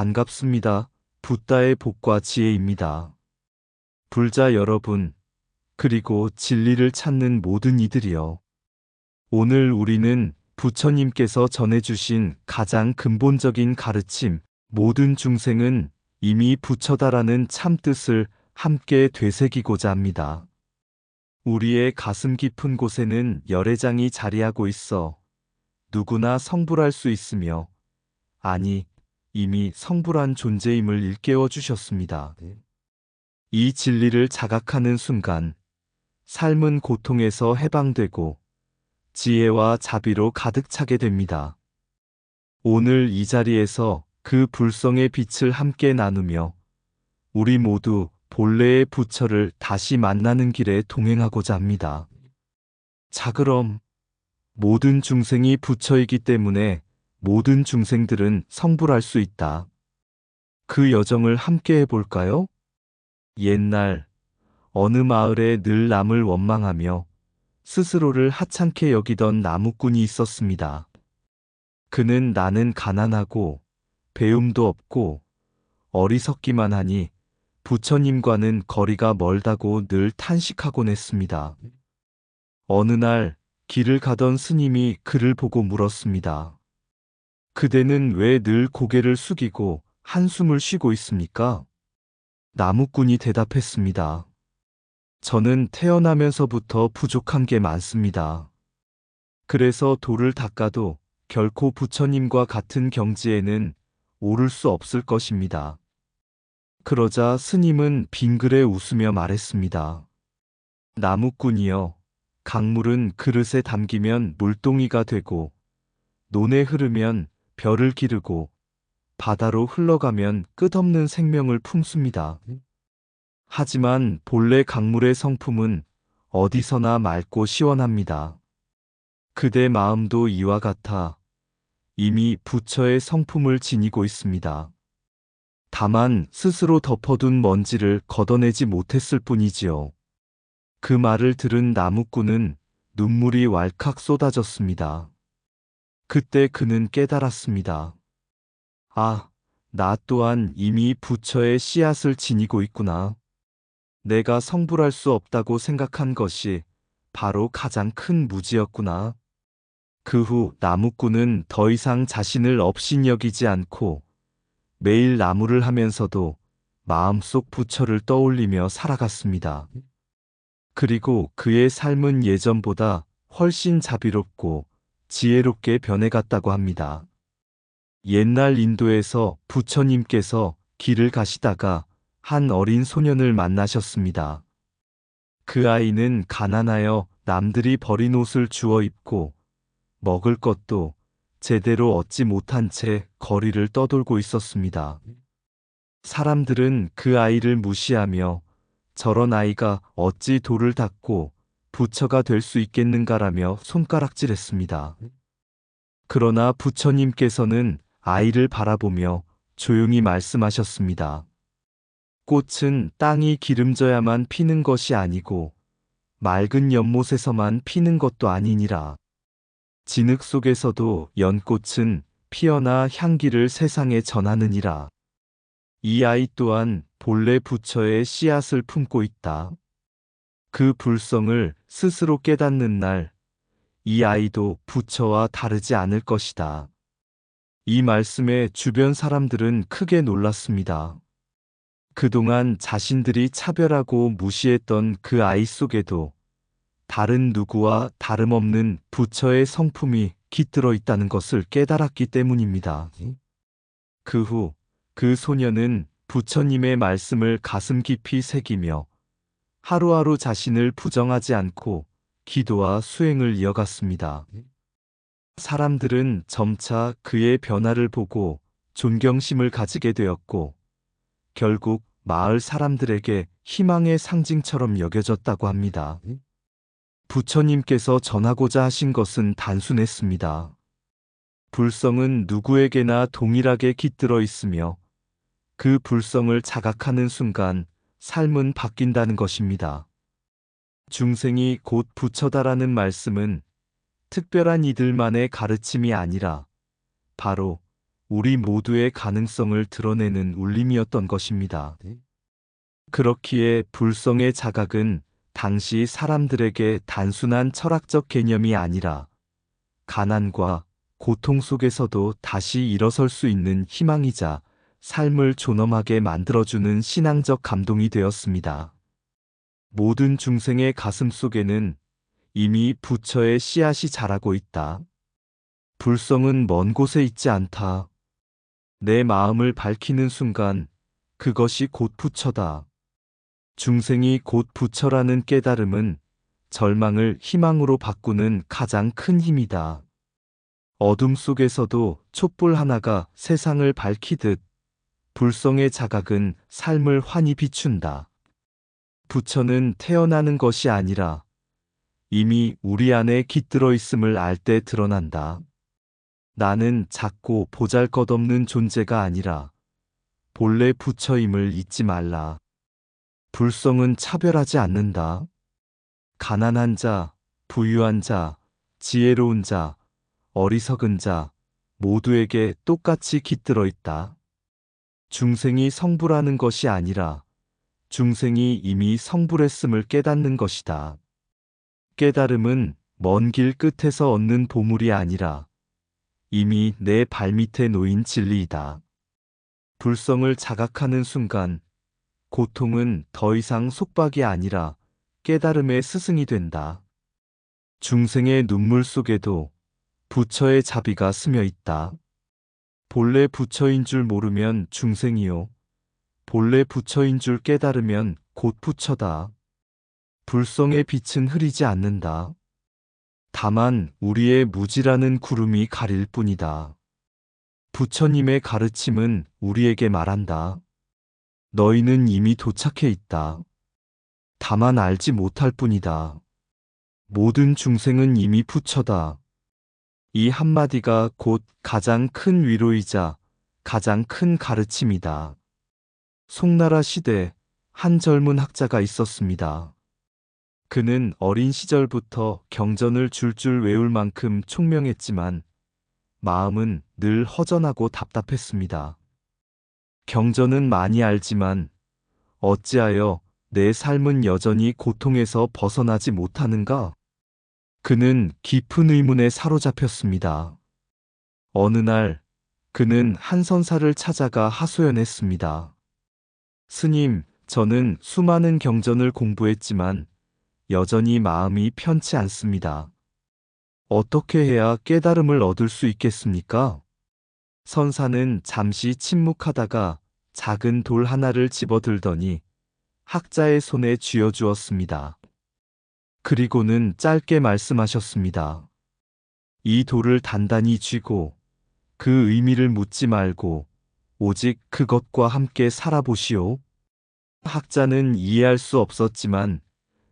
반갑습니다. 붓다의 복과 지혜입니다. 불자 여러분, 그리고 진리를 찾는 모든 이들이여. 오늘 우리는 부처님께서 전해주신 가장 근본적인 가르침, 모든 중생은 이미 부처다라는 참뜻을 함께 되새기고자 합니다. 우리의 가슴 깊은 곳에는 열애장이 자리하고 있어 누구나 성불할 수 있으며, 아니, 이미 성불한 존재임을 일깨워 주셨습니다. 이 진리를 자각하는 순간, 삶은 고통에서 해방되고 지혜와 자비로 가득 차게 됩니다. 오늘 이 자리에서 그 불성의 빛을 함께 나누며 우리 모두 본래의 부처를 다시 만나는 길에 동행하고자 합니다. 자 그럼 모든 중생이 부처이기 때문에 모든 중생들은 성불할 수 있다. 그 여정을 함께 해볼까요? 옛날 어느 마을에 늘 남을 원망하며 스스로를 하찮게 여기던 나무꾼이 있었습니다. 그는 나는 가난하고 배움도 없고 어리석기만 하니 부처님과는 거리가 멀다고 늘 탄식하곤 했습니다. 어느 날 길을 가던 스님이 그를 보고 물었습니다. 그대는 왜 늘 고개를 숙이고 한숨을 쉬고 있습니까? 나무꾼이 대답했습니다. 저는 태어나면서부터 부족한 게 많습니다. 그래서 돌을 닦아도 결코 부처님과 같은 경지에는 오를 수 없을 것입니다. 그러자 스님은 빙그레 웃으며 말했습니다. 나무꾼이여, 강물은 그릇에 담기면 물동이가 되고, 논에 흐르면 별을 기르고, 바다로 흘러가면 끝없는 생명을 품습니다. 하지만 본래 강물의 성품은 어디서나 맑고 시원합니다. 그대 마음도 이와 같아 이미 부처의 성품을 지니고 있습니다. 다만 스스로 덮어둔 먼지를 걷어내지 못했을 뿐이지요. 그 말을 들은 나무꾼은 눈물이 왈칵 쏟아졌습니다. 그때 그는 깨달았습니다. 아, 나 또한 이미 부처의 씨앗을 지니고 있구나. 내가 성불할 수 없다고 생각한 것이 바로 가장 큰 무지였구나. 그 후 나무꾼은 더 이상 자신을 업신여기지 않고 매일 나무를 하면서도 마음속 부처를 떠올리며 살아갔습니다. 그리고 그의 삶은 예전보다 훨씬 자비롭고 지혜롭게 변해갔다고 합니다. 옛날 인도에서 부처님께서 길을 가시다가 한 어린 소년을 만나셨습니다. 그 아이는 가난하여 남들이 버린 옷을 주워 입고 먹을 것도 제대로 얻지 못한 채 거리를 떠돌고 있었습니다. 사람들은 그 아이를 무시하며 저런 아이가 어찌 돌을 닦고 부처가 될 수 있겠는가라며 손가락질했습니다. 그러나 부처님께서는 아이를 바라보며 조용히 말씀하셨습니다. 꽃은 땅이 기름져야만 피는 것이 아니고 맑은 연못에서만 피는 것도 아니니라. 진흙 속에서도 연꽃은 피어나 향기를 세상에 전하느니라. 이 아이 또한 본래 부처의 씨앗을 품고 있다. 그 불성을 스스로 깨닫는 날, 이 아이도 부처와 다르지 않을 것이다. 이 말씀에 주변 사람들은 크게 놀랐습니다. 그동안 자신들이 차별하고 무시했던 그 아이 속에도 다른 누구와 다름없는 부처의 성품이 깃들어 있다는 것을 깨달았기 때문입니다. 그 후, 그 소녀는 부처님의 말씀을 가슴 깊이 새기며 하루하루 자신을 부정하지 않고 기도와 수행을 이어갔습니다. 사람들은 점차 그의 변화를 보고 존경심을 가지게 되었고, 결국 마을 사람들에게 희망의 상징처럼 여겨졌다고 합니다. 부처님께서 전하고자 하신 것은 단순했습니다. 불성은 누구에게나 동일하게 깃들어 있으며 그 불성을 자각하는 순간 삶은 바뀐다는 것입니다. 중생이 곧 부처다라는 말씀은 특별한 이들만의 가르침이 아니라 바로 우리 모두의 가능성을 드러내는 울림이었던 것입니다. 그렇기에 불성의 자각은 당시 사람들에게 단순한 철학적 개념이 아니라 가난과 고통 속에서도 다시 일어설 수 있는 희망이자 삶을 존엄하게 만들어주는 신앙적 감동이 되었습니다. 모든 중생의 가슴 속에는 이미 부처의 씨앗이 자라고 있다. 불성은 먼 곳에 있지 않다. 내 마음을 밝히는 순간 그것이 곧 부처다. 중생이 곧 부처라는 깨달음은 절망을 희망으로 바꾸는 가장 큰 힘이다. 어둠 속에서도 촛불 하나가 세상을 밝히듯 불성의 자각은 삶을 환히 비춘다. 부처는 태어나는 것이 아니라 이미 우리 안에 깃들어 있음을 알 때 드러난다. 나는 작고 보잘 것 없는 존재가 아니라 본래 부처임을 잊지 말라. 불성은 차별하지 않는다. 가난한 자, 부유한 자, 지혜로운 자, 어리석은 자, 모두에게 똑같이 깃들어 있다. 중생이 성불하는 것이 아니라 중생이 이미 성불했음을 깨닫는 것이다. 깨달음은 먼 길 끝에서 얻는 보물이 아니라 이미 내 발밑에 놓인 진리이다. 불성을 자각하는 순간 고통은 더 이상 속박이 아니라 깨달음의 스승이 된다. 중생의 눈물 속에도 부처의 자비가 스며 있다. 본래 부처인 줄 모르면 중생이요. 본래 부처인 줄 깨달으면 곧 부처다. 불성의 빛은 흐리지 않는다. 다만 우리의 무지라는 구름이 가릴 뿐이다. 부처님의 가르침은 우리에게 말한다. 너희는 이미 도착해 있다. 다만 알지 못할 뿐이다. 모든 중생은 이미 부처다. 이 한마디가 곧 가장 큰 위로이자 가장 큰 가르침이다. 송나라 시대 한 젊은 학자가 있었습니다. 그는 어린 시절부터 경전을 줄줄 외울 만큼 총명했지만 마음은 늘 허전하고 답답했습니다. 경전은 많이 알지만 어찌하여 내 삶은 여전히 고통에서 벗어나지 못하는가? 그는 깊은 의문에 사로잡혔습니다. 어느 날 그는 한 선사를 찾아가 하소연했습니다. 스님, 저는 수많은 경전을 공부했지만 여전히 마음이 편치 않습니다. 어떻게 해야 깨달음을 얻을 수 있겠습니까? 선사는 잠시 침묵하다가 작은 돌 하나를 집어들더니 학자의 손에 쥐어주었습니다. 그리고는 짧게 말씀하셨습니다. 이 돌을 단단히 쥐고 그 의미를 묻지 말고 오직 그것과 함께 살아보시오. 학자는 이해할 수 없었지만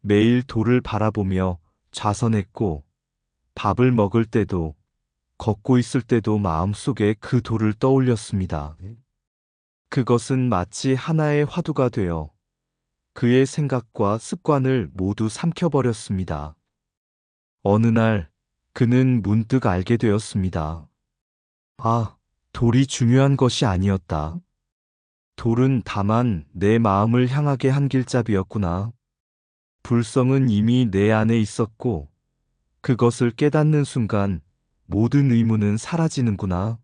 매일 돌을 바라보며 좌선했고 밥을 먹을 때도 걷고 있을 때도 마음속에 그 돌을 떠올렸습니다. 그것은 마치 하나의 화두가 되어 그의 생각과 습관을 모두 삼켜버렸습니다. 어느 날 그는 문득 알게 되었습니다. 아, 돌이 중요한 것이 아니었다. 돌은 다만 내 마음을 향하게 한 길잡이였구나. 불성은 이미 내 안에 있었고 그것을 깨닫는 순간 모든 의문은 사라지는구나.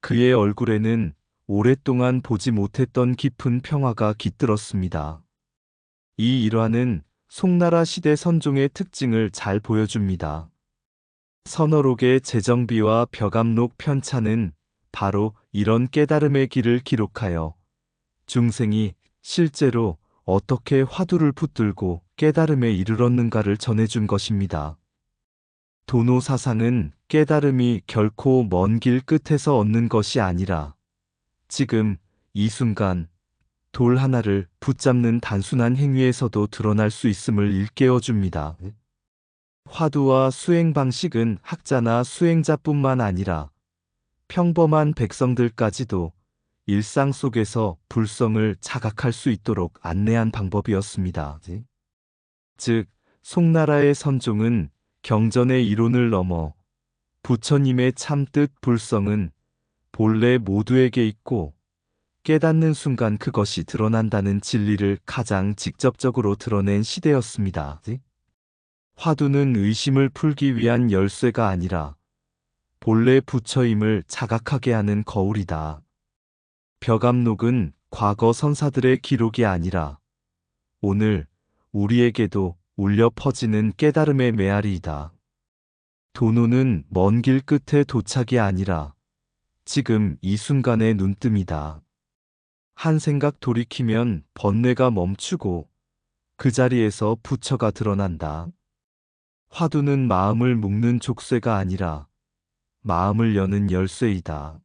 그의 얼굴에는 오랫동안 보지 못했던 깊은 평화가 깃들었습니다. 이 일화는 송나라 시대 선종의 특징을 잘 보여줍니다. 선어록의 재정비와 벽암록 편찬은 바로 이런 깨달음의 길을 기록하여 중생이 실제로 어떻게 화두를 붙들고 깨달음에 이르렀는가를 전해준 것입니다. 도노 사상은 깨달음이 결코 먼 길 끝에서 얻는 것이 아니라 지금 이 순간 돌 하나를 붙잡는 단순한 행위에서도 드러날 수 있음을 일깨워 줍니다. 화두와 수행 방식은 학자나 수행자뿐만 아니라 평범한 백성들까지도 일상 속에서 불성을 자각할 수 있도록 안내한 방법이었습니다. 즉, 송나라의 선종은 경전의 이론을 넘어 부처님의 참뜻 불성은 본래 모두에게 있고 깨닫는 순간 그것이 드러난다는 진리를 가장 직접적으로 드러낸 시대였습니다. 화두는 의심을 풀기 위한 열쇠가 아니라 본래 부처임을 자각하게 하는 거울이다. 벽암록은 과거 선사들의 기록이 아니라 오늘 우리에게도 울려 퍼지는 깨달음의 메아리이다. 도노는 먼 길 끝에 도착이 아니라 지금 이 순간의 눈뜸이다. 한 생각 돌이키면 번뇌가 멈추고 그 자리에서 부처가 드러난다. 화두는 마음을 묶는 족쇄가 아니라 마음을 여는 열쇠이다.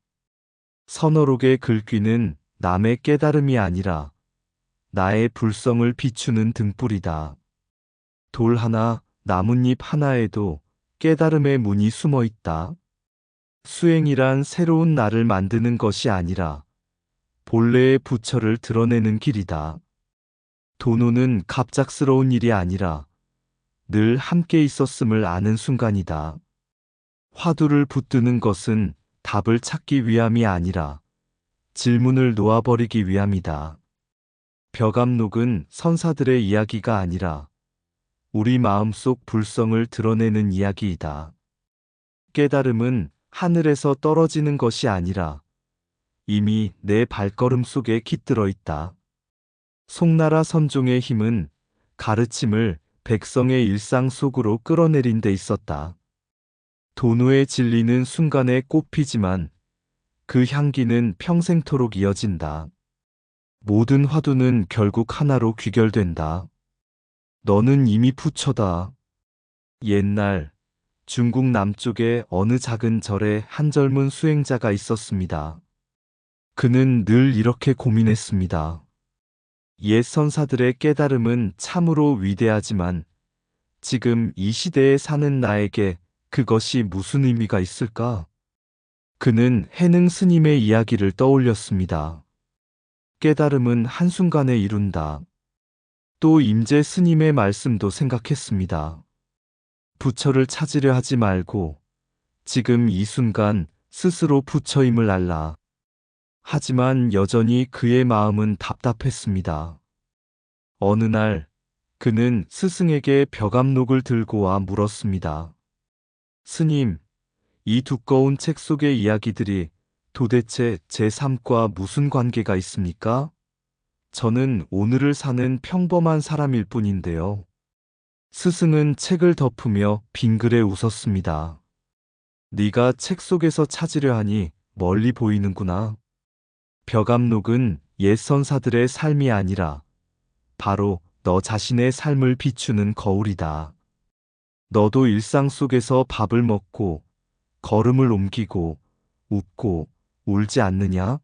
선어록의 글귀는 남의 깨달음이 아니라 나의 불성을 비추는 등불이다. 돌 하나, 나뭇잎 하나에도 깨달음의 문이 숨어 있다. 수행이란 새로운 나를 만드는 것이 아니라 본래의 부처를 드러내는 길이다. 도노는 갑작스러운 일이 아니라 늘 함께 있었음을 아는 순간이다. 화두를 붙드는 것은 답을 찾기 위함이 아니라 질문을 놓아버리기 위함이다. 벽암록은 선사들의 이야기가 아니라 우리 마음속 불성을 드러내는 이야기이다. 깨달음은 하늘에서 떨어지는 것이 아니라 이미 내 발걸음 속에 깃들어 있다. 송나라 선종의 힘은 가르침을 백성의 일상 속으로 끌어내린 데 있었다. 도노의 진리는 순간에 꽃피지만 그 향기는 평생토록 이어진다. 모든 화두는 결국 하나로 귀결된다. 너는 이미 부처다. 옛날 중국 남쪽의 어느 작은 절에 한 젊은 수행자가 있었습니다. 그는 늘 이렇게 고민했습니다. 옛 선사들의 깨달음은 참으로 위대하지만 지금 이 시대에 사는 나에게 그것이 무슨 의미가 있을까? 그는 해능 스님의 이야기를 떠올렸습니다. 깨달음은 한순간에 이룬다. 또 임재 스님의 말씀도 생각했습니다. 부처를 찾으려 하지 말고 지금 이 순간 스스로 부처임을 알라. 하지만 여전히 그의 마음은 답답했습니다. 어느 날 그는 스승에게 벽암록을 들고 와 물었습니다. 스님, 이 두꺼운 책 속의 이야기들이 도대체 제 삶과 무슨 관계가 있습니까? 저는 오늘을 사는 평범한 사람일 뿐인데요. 스승은 책을 덮으며 빙그레 웃었습니다. 네가 책 속에서 찾으려 하니 멀리 보이는구나. 벽암록은 옛 선사들의 삶이 아니라 바로 너 자신의 삶을 비추는 거울이다. 너도 일상 속에서 밥을 먹고 걸음을 옮기고 웃고 울지 않느냐?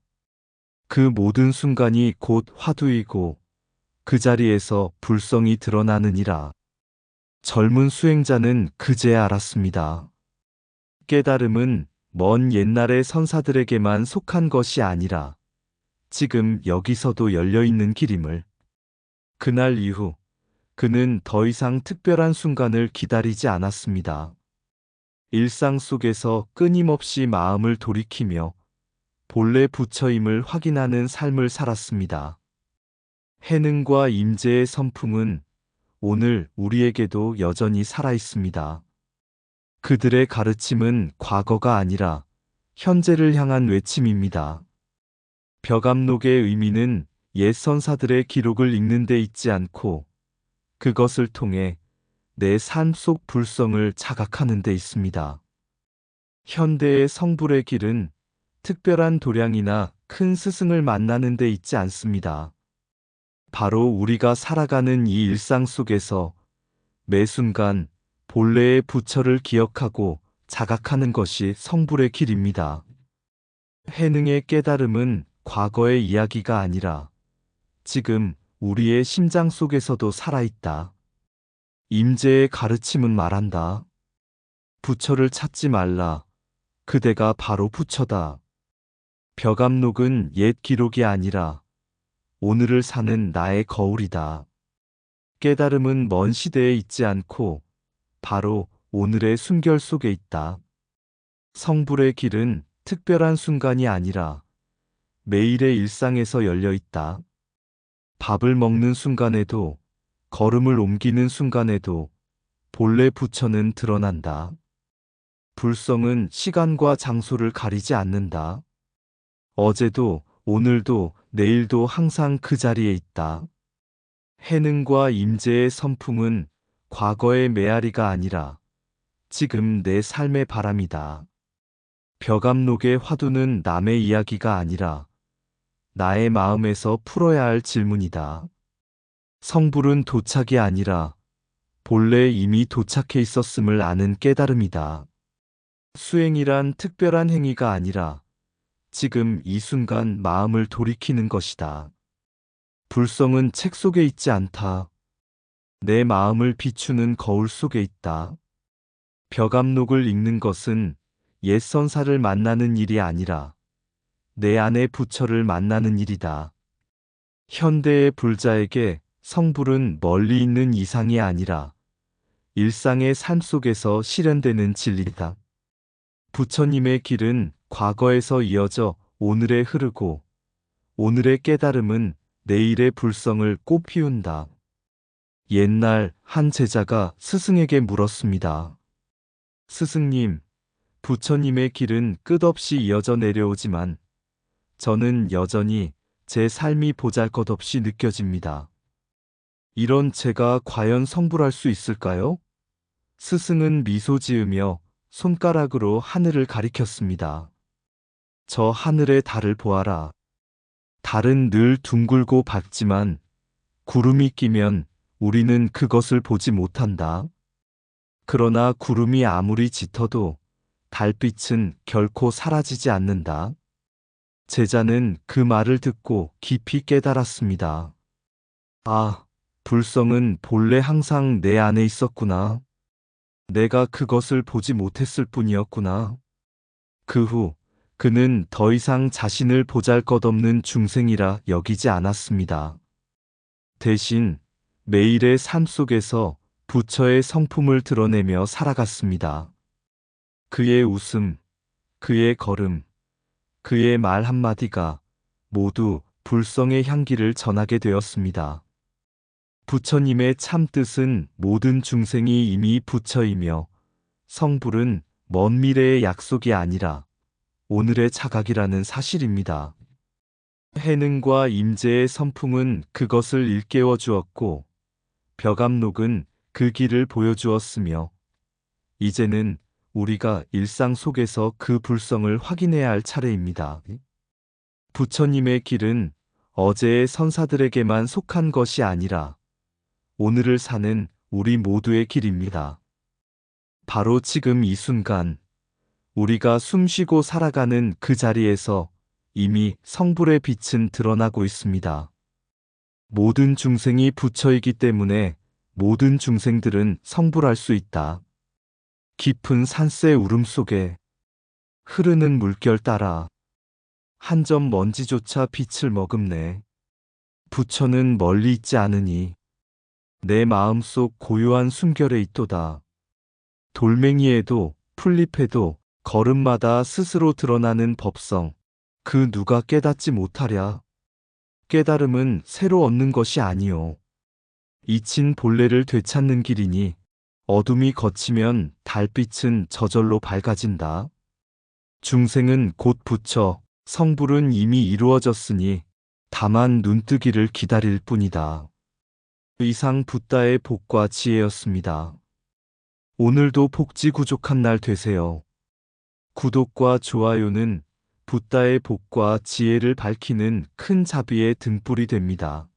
그 모든 순간이 곧 화두이고 그 자리에서 불성이 드러나느니라. 젊은 수행자는 그제 알았습니다. 깨달음은 먼 옛날의 선사들에게만 속한 것이 아니라 지금 여기서도 열려있는 길임을. 그날 이후 그는 더 이상 특별한 순간을 기다리지 않았습니다. 일상 속에서 끊임없이 마음을 돌이키며 본래 부처임을 확인하는 삶을 살았습니다. 해능과 임재의 선풍은 오늘 우리에게도 여전히 살아 있습니다. 그들의 가르침은 과거가 아니라 현재를 향한 외침입니다. 벽암록의 의미는 옛 선사들의 기록을 읽는 데 있지 않고 그것을 통해 내 삶 속 불성을 자각하는 데 있습니다. 현대의 성불의 길은 특별한 도량이나 큰 스승을 만나는 데 있지 않습니다. 바로 우리가 살아가는 이 일상 속에서 매 순간 본래의 부처를 기억하고 자각하는 것이 성불의 길입니다. 해능의 깨달음은 과거의 이야기가 아니라 지금 우리의 심장 속에서도 살아있다. 임재의 가르침은 말한다. 부처를 찾지 말라. 그대가 바로 부처다. 벽암록은 옛 기록이 아니라 오늘을 사는 나의 거울이다. 깨달음은 먼 시대에 있지 않고 바로 오늘의 순결 속에 있다. 성불의 길은 특별한 순간이 아니라 매일의 일상에서 열려 있다. 밥을 먹는 순간에도, 걸음을 옮기는 순간에도 본래 부처는 드러난다. 불성은 시간과 장소를 가리지 않는다. 어제도, 오늘도, 내일도 항상 그 자리에 있다. 해능과 임재의 선풍은 과거의 메아리가 아니라 지금 내 삶의 바람이다. 벽암록의 화두는 남의 이야기가 아니라 나의 마음에서 풀어야 할 질문이다. 성불은 도착이 아니라 본래 이미 도착해 있었음을 아는 깨달음이다. 수행이란 특별한 행위가 아니라 지금 이 순간 마음을 돌이키는 것이다. 불성은 책 속에 있지 않다. 내 마음을 비추는 거울 속에 있다. 벽암록을 읽는 것은 옛 선사를 만나는 일이 아니라 내 안의 부처를 만나는 일이다. 현대의 불자에게 성불은 멀리 있는 이상이 아니라 일상의 삶 속에서 실현되는 진리다. 부처님의 길은 과거에서 이어져 오늘에 흐르고 오늘의 깨달음은 내일의 불성을 꽃피운다. 옛날 한 제자가 스승에게 물었습니다. 스승님, 부처님의 길은 끝없이 이어져 내려오지만 저는 여전히 제 삶이 보잘 것 없이 느껴집니다. 이런 제가 과연 성불할 수 있을까요? 스승은 미소 지으며 손가락으로 하늘을 가리켰습니다. 저 하늘의 달을 보아라. 달은 늘 둥글고 밝지만 구름이 끼면 우리는 그것을 보지 못한다. 그러나 구름이 아무리 짙어도 달빛은 결코 사라지지 않는다. 제자는 그 말을 듣고 깊이 깨달았습니다. 아, 불성은 본래 항상 내 안에 있었구나. 내가 그것을 보지 못했을 뿐이었구나. 그 후, 그는 더 이상 자신을 보잘 것 없는 중생이라 여기지 않았습니다. 대신 매일의 삶 속에서 부처의 성품을 드러내며 살아갔습니다. 그의 웃음, 그의 걸음, 그의 말 한마디가 모두 불성의 향기를 전하게 되었습니다. 부처님의 참 뜻은 모든 중생이 이미 부처이며 성불은 먼 미래의 약속이 아니라 오늘의 자각이라는 사실입니다. 해능과 임재의 선풍은 그것을 일깨워 주었고 벽암록은 그 길을 보여주었으며 이제는 우리가 일상 속에서 그 불성을 확인해야 할 차례입니다. 부처님의 길은 어제의 선사들에게만 속한 것이 아니라 오늘을 사는 우리 모두의 길입니다. 바로 지금 이 순간 우리가 숨쉬고 살아가는 그 자리에서 이미 성불의 빛은 드러나고 있습니다. 모든 중생이 부처이기 때문에 모든 중생들은 성불할 수 있다. 깊은 산새 울음 속에 흐르는 물결 따라 한 점 먼지조차 빛을 머금네. 부처는 멀리 있지 않으니 내 마음속 고요한 숨결에 있도다. 돌멩이에도 풀잎에도 걸음마다 스스로 드러나는 법성. 그 누가 깨닫지 못하랴. 깨달음은 새로 얻는 것이 아니요. 잊힌 본래를 되찾는 길이니 어둠이 걷히면 달빛은 저절로 밝아진다. 중생은 곧 부처, 성불은 이미 이루어졌으니 다만 눈뜨기를 기다릴 뿐이다. 이상 붓다의 복과 지혜였습니다. 오늘도 복지 구족한 날 되세요. 구독과 좋아요는 붓다의 복과 지혜를 밝히는 큰 자비의 등불이 됩니다.